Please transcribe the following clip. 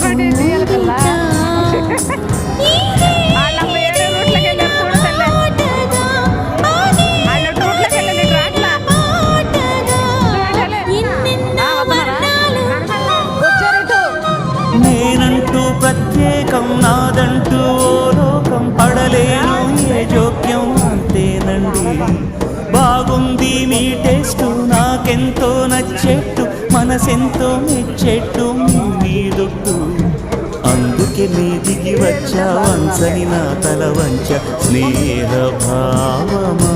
Advertise చేయాలి కల్లా నేనంటూ ప్రత్యేకం నాదంటూ ఓ లోకం. పడలేను ఏ జోక్యం అంతేనండి. బాగుంది మీ టేస్ట్ నాకెంతో నచ్చేట్టు మనసెంతో మెచ్చేట్టు మీ దొట్టు అందుకే నీ దిగి వచ్చా వంచని నా తల వంచ స్నేహ భావమా?